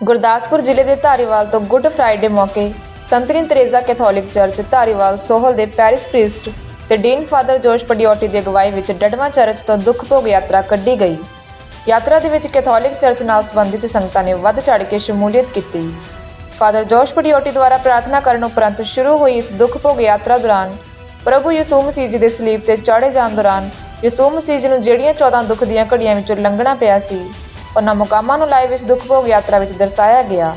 ਗੁਰਦਾਸਪੁਰ ਜ਼ਿਲ੍ਹੇ ਦੇ ਧਾਰੀਵਾਲ ਤੋਂ ਗੁੱਡ ਫਰਾਈਡੇ ਮੌਕੇ Saint Teresa Catholic church Dhariwal Sohal ਦੇ ਪੈਰਿਸ ਪ੍ਰੀਸਟ ਤੇ ਡੀਨ ਫਾਦਰ ਜੋਸ਼ ਪਡੀਓਟੀ ਦੀ ਅਗਵਾਈ ਵਿੱਚ ਡਡਵਾ ਚਰਚ ਤੋਂ ਦੁੱਖ ਭੋਗ ਯਾਤਰਾ ਕੱਢੀ ਗਈ। ਯਾਤਰਾ ਦੇ ਵਿੱਚ ਕੈਥੋਲਿਕ ਚਰਚ ਨਾਲ ਸੰਬੰਧਿਤ ਸੰਗਤਾਂ ਨੇ ਵੱਧ ਚੜ੍ਹ ਕੇ ਸ਼ਮੂਲੀਅਤ ਕੀਤੀ। ਫਾਦਰ ਜੋਸ਼ ਪਡੀਓਟੀ ਦੁਆਰਾ ਪ੍ਰਾਰਥਨਾ ਕਰਨ ਉਪਰੰਤ ਸ਼ੁਰੂ ਹੋਈ ਇਸ ਦੁੱਖ ਭੋਗ ਯਾਤਰਾ ਦੌਰਾਨ ਪ੍ਰਭੂ ਯਿਸੂ ਮਸੀਹ ਜੀ ਦੇ ਸਲੀਬ ਤੇ ਚੜ੍ਹੇ ਜਾਣ ਦੌਰਾਨ ਯਿਸੂ ਮਸੀਹ ਜੀ ਨੂੰ ਜਿਹੜੀਆਂ 14 ਦੁੱਖ ਦੀਆਂ ਘੜੀਆਂ ਵਿੱਚੋਂ ਲੰਘਣਾ ਪਿਆ ਸੀ। ਉਹਨਾਂ ਮੁਕਾਮਾਂ ਨੂੰ ਲਾਈਵ ਇਸ ਦੁੱਖਭੋਗ ਯਾਤਰਾ ਵਿੱਚ ਦਰਸਾਇਆ ਗਿਆ।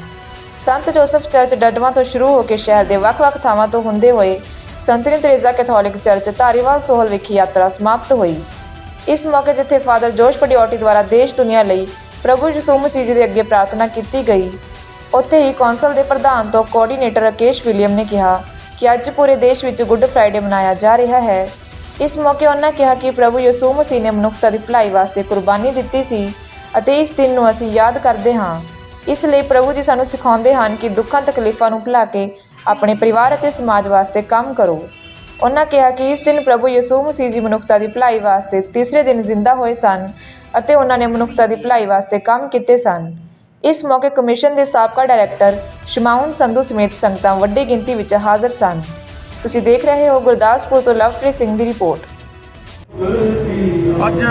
ਸੰਤ ਜੋਸਫ ਚਰਚ ਡੱਡਵਾਂ ਤੋਂ ਸ਼ੁਰੂ ਹੋ ਕੇ ਸ਼ਹਿਰ ਦੇ ਵੱਖ-ਵੱਖ ਥਾਵਾਂ ਤੋਂ ਹੁੰਦੇ ਹੋਏ Saint Teresa Catholic church Dhariwal Sohal ਵਿਖੇ ਯਾਤਰਾ ਸਮਾਪਤ ਹੋਈ। ਇਸ ਮੌਕੇ ਜਿੱਥੇ ਫਾਦਰ ਜੋਸ਼ ਪਡੀਓਟੀ ਦੁਆਰਾ ਦੇਸ਼ ਦੁਨੀਆ ਲਈ ਪ੍ਰਭੂ ਯਿਸੂ ਮਸੀਹ ਜੀ ਦੇ ਅੱਗੇ ਪ੍ਰਾਰਥਨਾ ਕੀਤੀ ਗਈ, ਉੱਥੇ ਹੀ ਕੌਂਸਲ ਦੇ ਪ੍ਰਧਾਨ ਤੋਂ ਕੋਆਰਡੀਨੇਟਰ ਰਾਕੇਸ਼ ਵਿਲੀਅਮ ਨੇ ਕਿਹਾ ਕਿ ਅੱਜ ਪੂਰੇ ਦੇਸ਼ ਵਿੱਚ ਗੁੱਡ ਫਰਾਈਡੇ ਮਨਾਇਆ ਜਾ ਰਿਹਾ ਹੈ। ਇਸ ਮੌਕੇ ਉਹਨਾਂ ਕਿਹਾ ਕਿ ਪ੍ਰਭੂ ਯਿਸੂ ਮਸੀਹ ਨੇ ਮਨੁੱਖਤਾ ਦੀ ਭਲਾਈ ਵਾਸਤੇ ਕੁਰਬਾਨੀ ਦਿੱਤੀ ਸੀ। ਅਤੇ ਇਸ ਦਿਨ ਨੂੰ ਅਸੀਂ ਯਾਦ ਕਰਦੇ ਹਾਂ। ਇਸ ਲਈ ਪ੍ਰਭੂ ਜੀ ਸਾਨੂੰ ਸਿਖਾਉਂਦੇ ਹਨ ਕਿ ਦੁੱਖਾਂ, ਤਕਲੀਫਾਂ ਨੂੰ ਭੁਲਾ ਕੇ ਆਪਣੇ ਪਰਿਵਾਰ ਅਤੇ ਸਮਾਜ ਵਾਸਤੇ ਕੰਮ ਕਰੋ। ਉਹਨਾਂ ਕਿਹਾ ਕਿ ਇਸ ਦਿਨ ਪ੍ਰਭੂ ਯਿਸੂ ਮਸੀਹ ਜੀ ਮਨੁੱਖਤਾ ਦੀ ਭਲਾਈ ਵਾਸਤੇ ਤੀਸਰੇ ਦਿਨ ਜ਼ਿੰਦਾ ਹੋਏ ਸਨ ਅਤੇ ਉਹਨਾਂ ਨੇ ਮਨੁੱਖਤਾ ਦੀ ਭਲਾਈ ਵਾਸਤੇ ਕੰਮ ਕੀਤੇ ਸਨ। ਇਸ ਮੌਕੇ ਕਮਿਸ਼ਨ ਦੇ ਸਾਬਕਾ ਡਾਇਰੈਕਟਰ ਸ਼ਮਾਉਨ ਸੰਧੂ ਸਮੇਤ ਸੰਗਤਾਂ ਵੱਡੀ ਗਿਣਤੀ ਵਿੱਚ ਹਾਜ਼ਰ ਸਨ। ਤੁਸੀਂ ਦੇਖ ਰਹੇ ਹੋ ਗੁਰਦਾਸਪੁਰ ਤੋਂ ਲਵਪ੍ਰੀਤ ਸਿੰਘ ਦੀ ਰਿਪੋਰਟ। ਅੱਜ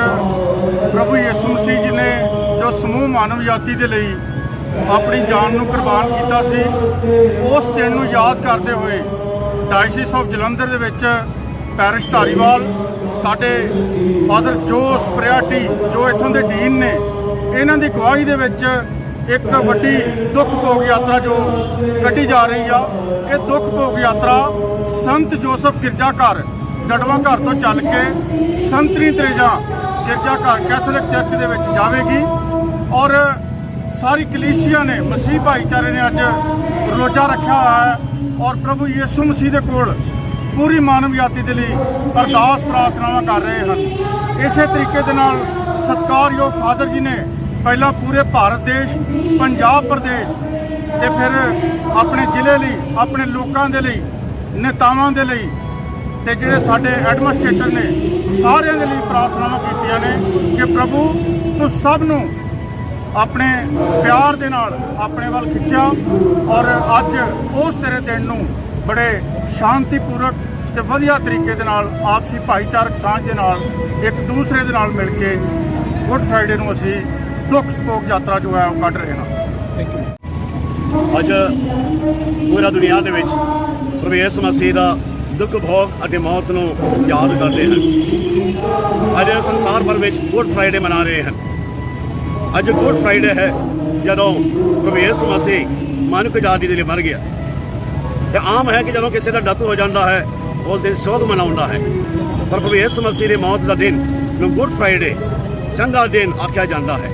ਪ੍ਰਭੂ ਯਿਸੂ ਮਸੀਹ ਜੀ ਨੇ ਜੋ ਸਮੂਹ ਮਾਨਵ ਜਾਤੀ ਦੇ ਲਈ ਆਪਣੀ ਜਾਨ ਨੂੰ ਕੁਰਬਾਨ ਕੀਤਾ ਸੀ, ਉਸ ਦਿਨ ਨੂੰ ਯਾਦ ਕਰਦੇ ਹੋਏ ਡਾਇਸਿਸ ਆਫ ਜਲੰਧਰ ਦੇ ਵਿੱਚ ਪੈਰਿਸ਼ ਧਾਰੀਵਾਲ, ਸਾਡੇ ਫਾਦਰ ਜੋਸ ਪ੍ਰਿਆਟੀ, ਜੋ ਇੱਥੋਂ ਦੇ ਡੀਨ ਨੇ, ਇਹਨਾਂ ਦੀ ਗਵਾਹੀ ਦੇ ਵਿੱਚ ਇੱਕ ਵੱਡੀ ਦੁੱਖ ਭੋਗ ਯਾਤਰਾ ਜੋ ਕੱਢੀ ਜਾ ਰਹੀ ਆ। ਇਹ ਦੁੱਖ ਭੋਗ ਯਾਤਰਾ ਸੰਤ ਜੋਸਫ ਗਿਰਜਾ ਘਰ ਡਡਵਾ ਘਰ ਤੋਂ ਚੱਲ ਕੇ ਸੰਤਰੀ ਤਰੇਜਾ ਗਿਰਜਾ ਘਰ ਕੈਥੋਲਿਕ ਚਰਚ ਦੇ ਵਿੱਚ ਜਾਵੇਗੀ ਔਰ ਸਾਰੀ ਕਲੀਸਿਆ ਨੇ, ਮਸੀਹ ਭਾਈਚਾਰੇ ਨੇ ਅੱਜ ਰੋਜ਼ਾ ਰੱਖਿਆ ਹੋਇਆ ਹੈ ਔਰ ਪ੍ਰਭੂ ਯਿਸੂ ਮਸੀਹ ਦੇ ਕੋਲ ਪੂਰੀ ਮਾਨਵ ਜਾਤੀ ਦੇ ਲਈ ਅਰਦਾਸ, ਪ੍ਰਾਰਥਨਾਵਾਂ ਕਰ ਰਹੇ ਹਨ। ਇਸੇ ਤਰੀਕੇ ਦੇ ਨਾਲ ਸਤਿਕਾਰਯੋਗ ਫਾਦਰ ਜੀ ਨੇ ਪਹਿਲਾਂ ਪੂਰੇ ਭਾਰਤ ਦੇਸ਼, ਪੰਜਾਬ ਪ੍ਰਦੇਸ਼ ਤੇ ਫਿਰ ਆਪਣੇ ਜ਼ਿਲ੍ਹੇ ਲਈ, ਆਪਣੇ ਲੋਕਾਂ ਦੇ ਲਈ, ਨੇਤਾਵਾਂ ਦੇ ਲਈ ਤੇ ਜਿਹੜੇ ਸਾਡੇ ਐਡਮਿਨਿਸਟ੍ਰੇਟਰ ਨੇ, ਸਾਰਿਆਂ ਦੇ ਲਈ ਪ੍ਰਾਰਥਨਾਵਾਂ ਕੀਤੀਆਂ ਨੇ ਕਿ ਪ੍ਰਭੂ ਤੂੰ ਸਭ ਨੂੰ ਆਪਣੇ ਪਿਆਰ ਦੇ ਨਾਲ ਆਪਣੇ ਵੱਲ ਖਿੱਚਿਆ ਔਰ ਅੱਜ ਉਸ ਤੇਰੇ ਦਿਨ ਨੂੰ ਬੜੇ ਸ਼ਾਂਤੀਪੂਰਕ ਤੇ ਵਧੀਆ ਤਰੀਕੇ ਦੇ ਨਾਲ ਆਪਸੀ ਭਾਈਚਾਰਕ ਸਾਂਝ ਦੇ ਨਾਲ ਇੱਕ ਦੂਸਰੇ ਦੇ ਨਾਲ ਮਿਲ ਕੇ ਗੁੱਡ ਫਰਾਈਡੇ ਨੂੰ ਅਸੀਂ ਦੁੱਖ ਭੋਗ ਯਾਤਰਾ ਜੋ ਹੈ ਉਹ ਕੱਢ ਰਹੇ ਹਾਂ। ਅੱਜ ਪੂਰਾ ਦੁਨੀਆ ਦੇ ਵਿੱਚ ਪ੍ਰਭੂ ਮਸੀਹ ਦਾ ਦੁੱਖ, ਭੋਗ ਅਤੇ ਮੌਤ ਨੂੰ ਯਾਦ ਕਰਦੇ ਹਨ। ਅੱਜ ਸੰਸਾਰ ਭਰ ਵਿੱਚ ਗੁੱਡ ਫਰਾਈਡੇ ਮਨਾ ਰਹੇ ਹਨ। ਅੱਜ ਗੁੱਡ ਫਰਾਈਡੇ ਹੈ ਜਦੋਂ ਪ੍ਰਭੂ ਯਿਸੂ ਮਸੀਹ ਮਨੁੱਖ ਜਾਤੀ ਦੇ ਲਈ ਮਰ ਗਿਆ। ਤੇ ਆਮ ਹੈ ਕਿ ਜਦੋਂ ਕਿਸੇ ਦਾ ਡੱਤ ਹੋ ਜਾਂਦਾ ਹੈ, ਉਸ ਦਿਨ ਸੋਗ ਮਨਾਉਂਦਾ ਹੈ। ਪਰ ਪ੍ਰਭੂ ਯਿਸੂ ਮਸੀਹ ਦੀ ਮੌਤ ਦਾ ਦਿਨ ਨੂੰ ਗੁੱਡ ਫਰਾਈਡੇ, ਚੰਗਾ ਦਿਨ ਆਖਿਆ ਜਾਂਦਾ ਹੈ।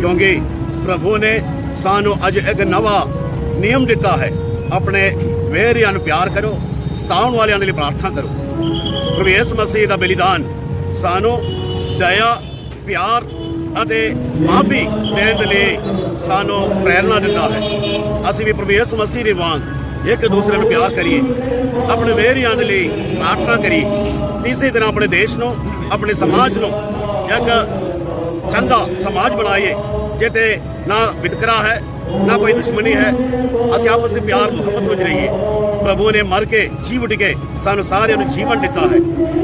ਕਿਉਂਕਿ ਪ੍ਰਭੂ ਨੇ ਸਾਨੂੰ ਅੱਜ ਇੱਕ ਨਵਾਂ ਨਿਯਮ ਦਿੱਤਾ ਹੈ, ਆਪਣੇ ਵੇਰਿਆਂ ਨੂੰ ਪਿਆਰ ਕਰੋ ਸਤਾਉਣ ਵਾਲਿਆਂ ਦੇ ਲਈ ਪ੍ਰਾਰਥਨਾ ਕਰੋ। ਪ੍ਰਭੂ ਯਿਸੂ ਮਸੀਹ ਦਾ ਬਲੀਦਾਨ ਸਾਨੂੰ ਦਇਆ, ਪਿਆਰ ਅਤੇ ਮਾਫੀ ਦੇਣ ਦੇ ਲਈ ਸਾਨੂੰ ਪ੍ਰੇਰਣਾ ਦਿੰਦਾ ਹੈ। ਅਸੀਂ ਵੀ ਪ੍ਰਭੂ ਯਿਸੂ ਮਸੀਹ ਦੇ ਵਾਂਗ ਇੱਕ ਦੂਸਰੇ ਨੂੰ ਪਿਆਰ ਕਰੀਏ, ਆਪਣੇ ਵੇਰਿਆਂ ਦੇ ਲਈ ਪ੍ਰਾਰਥਨਾ ਕਰੀਏ। ਇਸੇ ਤਰ੍ਹਾਂ ਆਪਣੇ ਦੇਸ਼ ਨੂੰ, ਆਪਣੇ ਸਮਾਜ ਨੂੰ ਇੱਕ ਚੰਗਾ ਸਮਾਜ ਬਣਾਈਏ ਜਿੱਤੇ ਨਾ ਵਿਤਕਰਾ ਹੈ ਨਾ ਕੋਈ ਦੁਸ਼ਮਣੀ ਹੈ। ਅਸੀਂ ਆਪਸ ਵਿੱਚ ਪਿਆਰ, ਮੁਹੱਬਤ ਵਿੱਚ ਰਹੀਏ। ਪ੍ਰਭੂ ਨੇ ਮਰ ਕੇ, ਜੀਵ ਉੱਠ ਕੇ ਸਾਨੂੰ ਸਾਰਿਆਂ ਨੂੰ ਜੀਵਨ ਦਿੱਤਾ ਹੈ।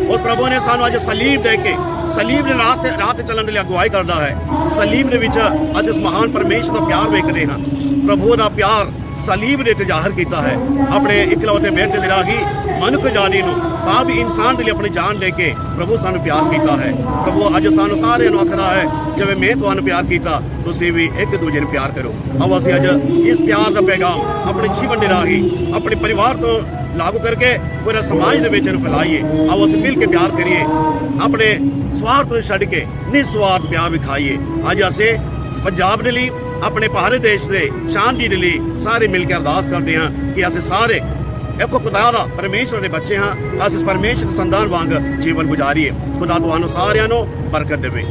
ਉਸ ਪ੍ਰਭੂ ਨੇ ਸਾਨੂੰ ਅੱਜ ਸਲੀਬ ਦੇ ਕੇ, ਸਲੀਬ ਦੇ ਰਾਸਤੇ ਰਾਹ ਤੇ ਚੱਲਣ ਦੇ ਲਈ ਅਗਵਾਈ ਕਰਦਾ ਹੈ। ਸਲੀਬ ਦੇ ਵਿੱਚ ਅਸੀਂ ਉਸ ਮਹਾਨ ਪਰਮੇਸ਼ਰ ਦਾ ਪਿਆਰ ਵੇਖਦੇ ਹਾਂ। ਪ੍ਰਭੂ ਦਾ ਪਿਆਰ ਸਲੀਬ ਦੇ ਤੇ ਜ਼ਾਹਰ ਕੀਤਾ ਹੈ। ਆਪਣੇ ਇਕਲੌਤੇ ਬੇਟੇ ਦੇ ਰਾਹੀਂ ਮਨੁੱਖ ਜਾਨੀ ਨੂੰ ਤਾਂ ਵੀ ਇਨਸਾਨ ਦੇ ਲਈ ਆਪਣੀ ਜਾਨ ਲੈ ਕੇ ਪ੍ਰਭੂ ਸਾਨੂੰ ਪਿਆਰ ਕੀਤਾ ਹੈ। ਪ੍ਰਭੂ ਅੱਜ ਸਾਨੂੰ ਸਾਰਿਆਂ ਨੂੰ ਆਖਦਾ ਹੈ, ਜਿਵੇਂ ਮੈਂ ਤੁਹਾਨੂੰ ਪਿਆਰ ਕੀਤਾ, ਤੁਸੀਂ ਵੀ ਇੱਕ ਦੂਜੇ ਨੂੰ ਪਿਆਰ ਕਰੋ। ਆਓ ਅਸੀਂ ਅੱਜ ਇਸ ਪਿਆਰ ਦਾ ਪੈਗਾਮ ਆਪਣੇ ਜੀਵਨ ਦੇ ਰਾਹੀਂ, ਆਪਣੇ ਪਰਿਵਾਰ ਤੋਂ ਲਾਗੂ ਕਰਕੇ ਪੂਰੇ ਸਮਾਜ ਦੇ ਵਿੱਚ ਇਹਨੂੰ ਫੈਲਾਈਏ। ਆਓ ਅਸੀਂ ਮਿਲ ਕੇ ਪਿਆਰ ਕਰੀਏ, ਆਪਣੇ ਸਵਾਰਥ ਨੂੰ ਛੱਡ ਕੇ ਨਿਸਵਾਰਥ ਪਿਆਰ ਵਿਖਾਈਏ ਅੱਜ ਅਸੀਂ ਪੰਜਾਬ ਦੇ ਲਈ ਆਪਣੇ ਭਾਰਤ ਦੇਸ਼ ਦੇ ਸ਼ਾਂਤੀ ਦੇ ਲਈ ਸਾਰੇ ਮਿਲ ਕੇ ਅਰਦਾਸ ਕਰਦੇ ਹਾਂ ਕਿ ਅਸੀਂ ਸਾਰੇ ਇੱਕੋ ਖੁਦਾ ਦਾ ਪਰਮੇਸ਼ਵਰ ਦੇ ਬੱਚੇ ਹਾਂ, ਅਸੀਂ ਇਸ ਪਰਮੇਸ਼ਵਰ ਸੰਤਾਨ ਵਾਂਗ ਜੀਵਨ ਗੁਜ਼ਾਰੀਏ। ਖੁਦਾ ਤੁਹਾਨੂੰ ਸਾਰਿਆਂ ਨੂੰ ਬਰਕਤ ਦੇਵੇ।